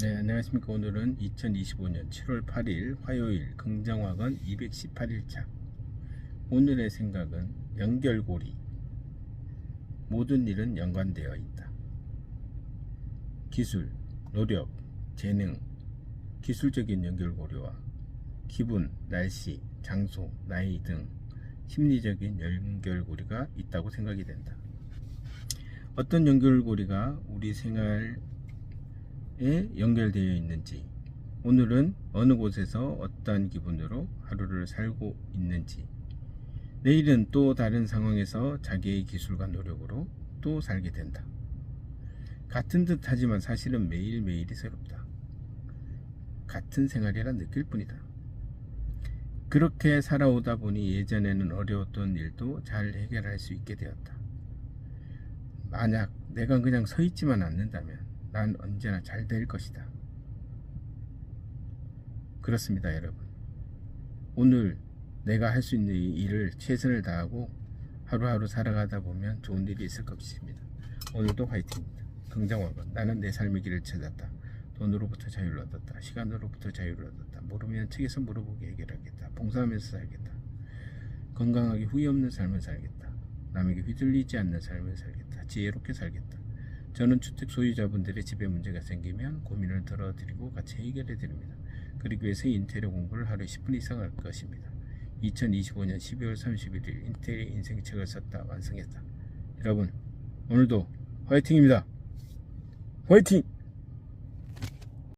네, 안녕하십니까. 오늘은 2025년 7월 8일 화요일 긍정화건 218일차. 오늘의 생각은 연결고리. 모든 일은 연관되어 있다. 기술, 노력, 재능, 기술적인 연결고리와 기분, 날씨, 장소, 나이 등 심리적인 연결고리가 있다고 생각이 된다. 어떤 연결고리가 우리 생활 에 연결되어 있는지, 오늘은 어느 곳에서 어떠한 기분으로 하루를 살고 있는지, 내일은 또 다른 상황에서 자기의 기술과 노력으로 또 살게 된다. 같은 듯 하지만 사실은 매일매일이 새롭다. 같은 생활이라 느낄 뿐이다. 그렇게 살아오다 보니 예전에는 어려웠던 일도 잘 해결할 수 있게 되었다. 만약 내가 그냥 서 있지만 않는다면 난 언제나 잘 될 것이다. 그렇습니다, 여러분. 오늘 내가 할 수 있는 이 일을 최선을 다하고 하루하루 살아가다 보면 좋은 일이 있을 것입니다. 오늘도 화이팅입니다. 긍정화건 나는 내 삶의 길을 찾았다. 돈으로부터 자유를 얻었다. 시간으로부터 자유를 얻었다. 모르면 책에서 물어보게 해결하겠다. 봉사하면서 살겠다. 건강하게 후회 없는 삶을 살겠다. 남에게 휘둘리지 않는 삶을 살겠다. 지혜롭게 살겠다. 저는 주택 소유자분들의 집에 문제가 생기면 고민을 들어드리고 같이 해결해 드립니다. 그리기 위해서 인테리어 공부를 하루에 10분 이상 할 것입니다. 2025년 12월 31일 인테리어 인생책을 썼다 완성했다. 여러분 오늘도 화이팅입니다. 화이팅!